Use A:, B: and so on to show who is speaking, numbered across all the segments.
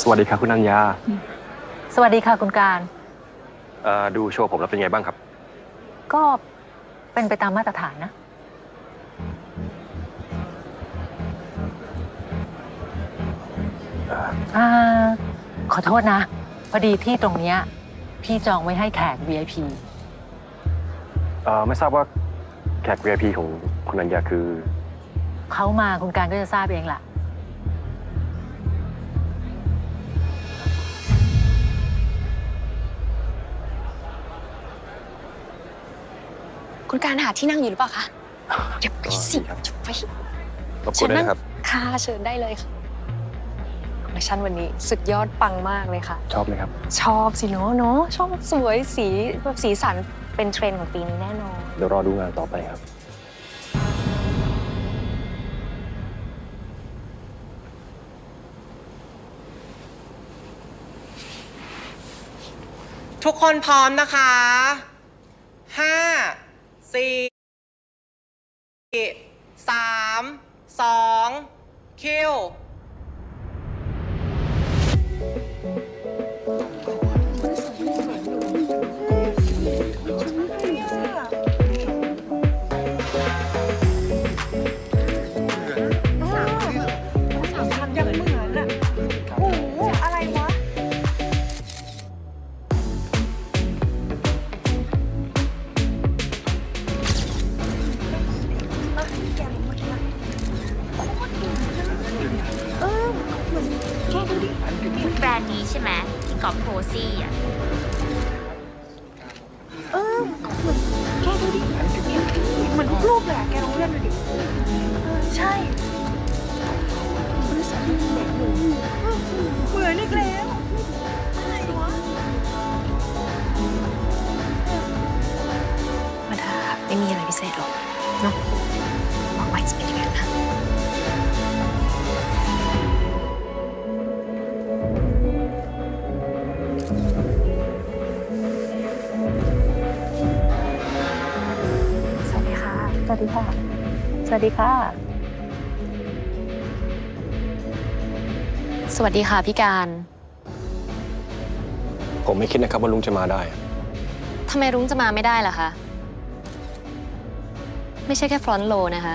A: สวัสดีครับคุณนัญญา
B: สวัสดีค่ะคุณการ
A: เอ่อดูโชว์ผมแล้วเป็นไงบ้างครับ
B: ก็เป็นไปตามมาตรฐานนะ อ่า ขอโทษนะ พอดีที่ตรงเนี้ยพี่จองไว้ให้แขก VIP
A: เอ่อไม่ทราบว่าแขก VIP ของคุณนัญญาคือ
B: เขามาคุณการก็จะทราบเองล่ะ
C: คุณการหาที่นั่งอยู่หรือเปล่าคะเดี๋ยวไปสิ
A: อ๋อดีครับ
C: เดี๋ยวไป
A: รบกวนด้วยนะครับ
C: ค่ะเชิญได้เลยค่ะคอลเลคชันวันนี้สุดยอดปังมากเลยค่ะ
A: ชอบไหมครับ
C: ชอบสิเนาะเนาะชอบสวยสีแบบสีสันเป็นเทรนด์ของปีนี้แน่นอน
A: เดี๋ยวรอดูงานต่อไปครับ
D: ทุกคนพร้อมนะคะห้า สี่สามสองคิว
E: นด์นี้ใช่ไหมที่กอบโพซี่อะ
F: เออเหมือนทุกรูปเลยอะแกลองเลื่อนดูดิใช่ วั
C: สดีค่ะ
B: สวัสดีค่ะ สวัสดีค่ะ
C: พี่การ
A: ผมไม่คิดนะครับว่าลุงจะมาได้
C: ทำไมรุ้งจะมาไม่ได้ล่ะคะ ไม่ใช่แค่ฟรอนต์โลนะคะ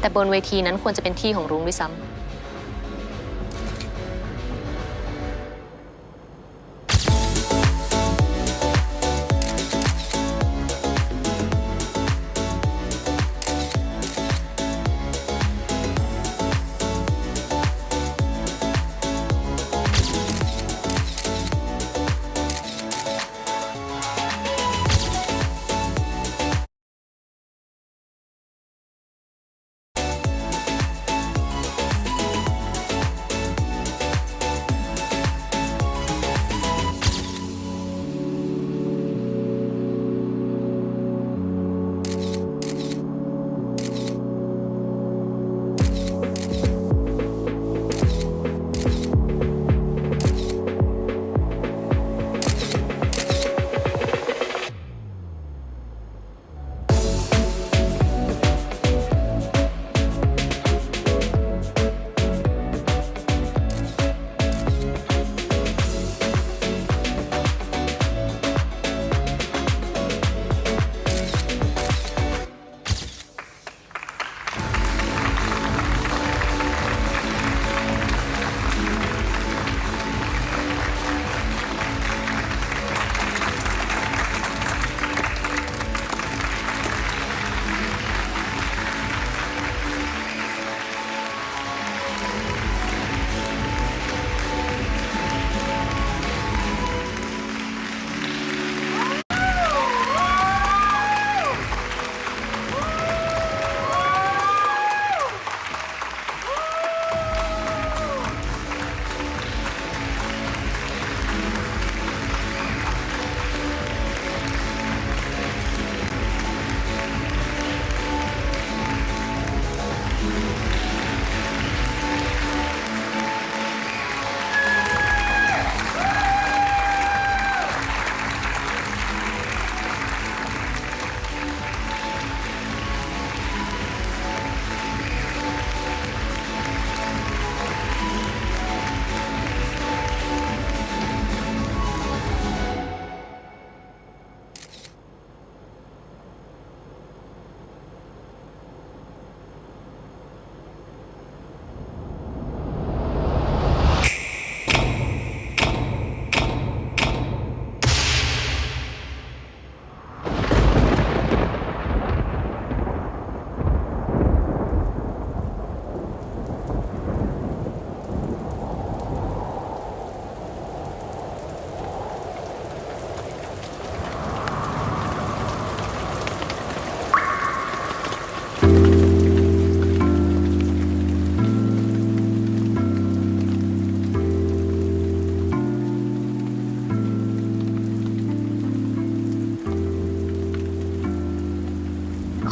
C: แต่บนเวทีนั้นควรจะเป็นที่ของรุ้งด้วยซ้ำ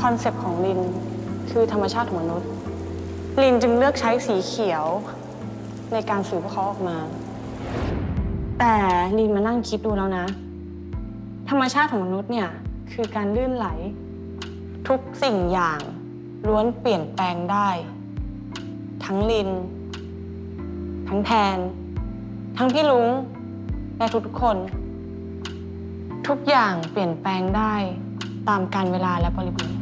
F: คอนเซปต์ของลินคือธรรมชาติของมนุษย์ ลินจึงเลือกใช้สีเขียวในการสื่อพวกเขาออกมา แต่ลินมานั่งคิดดูแล้วนะ ธรรมชาติของมนุษย์เนี่ยคือการลื่นไหล ทุกสิ่งอย่างล้วนเปลี่ยนแปลงได้ ทั้งลิน ทั้งแทน ทั้งพี่ลุงและทุกคน ทุกอย่างเปลี่ยนแปลงได้ตามการเวลาและบริบท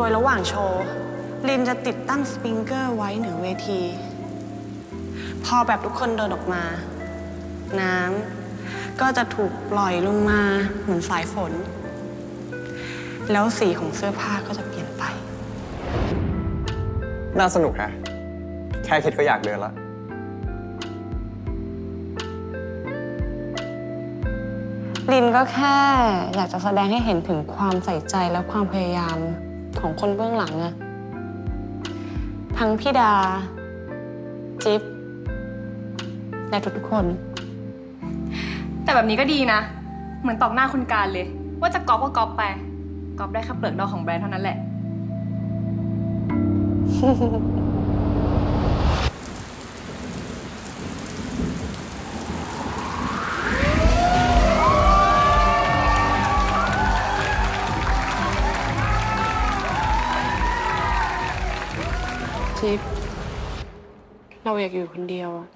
F: โดยระหว่างโชว์ ลินจะติดตั้งสปริงเกอร์ไว้เหนือเวที พอแบบทุกคนเดินออกมา น้ำก็จะถูกปล่อยลงมาเหมือนสายฝน แล้วสีของเสื้อผ้าก็จะเปลี่ยนไป
G: น่าสนุกฮะแค่คิดก็อยากเดินละ
F: ลินก็แค่อยากจะแสดงให้เห็นถึงความใส่ใจและความพยายาม ของคนเบื้องหลังอะทั้งพี่ดา จิ๊บและทุกๆคน
H: แต่แบบนี้ก็ดีนะ เหมือนตอกหน้าคุณการเลย ว่าจะก๊อปก็ก๊อปไปก๊อปได้แค่เปลือกนอกของแบรนด์เท่านั้นแหละ
F: เราอยากอยู่คนเดียวอะ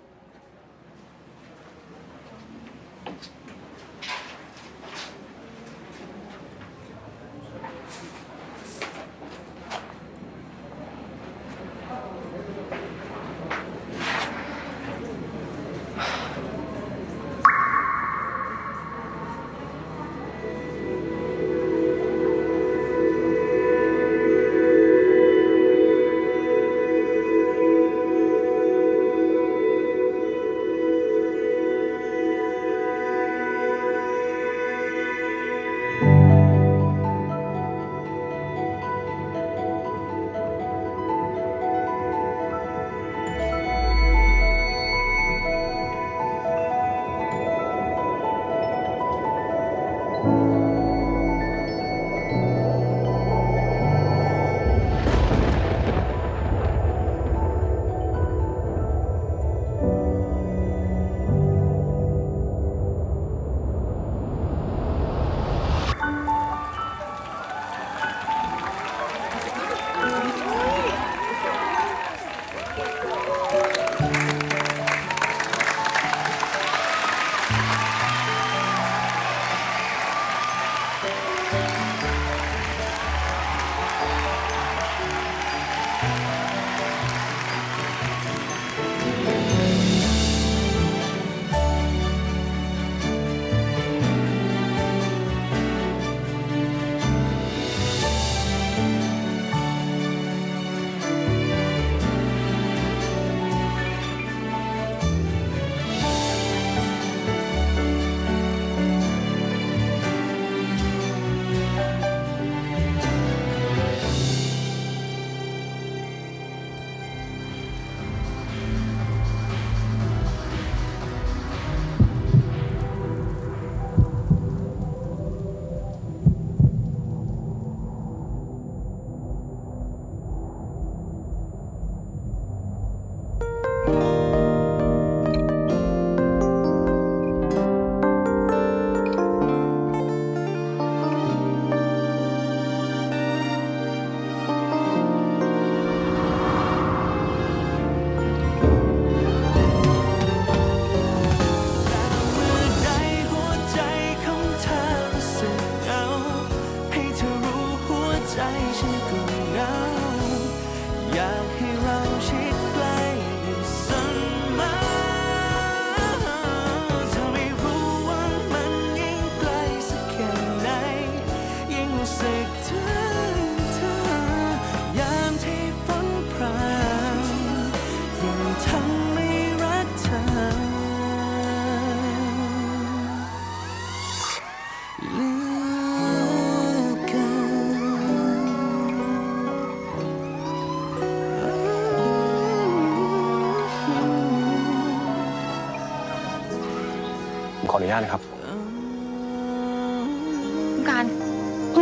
A: ผมขออนุญาตนะครับ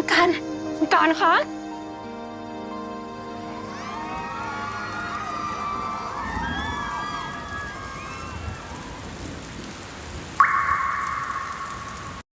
C: คุณการคุณการคะ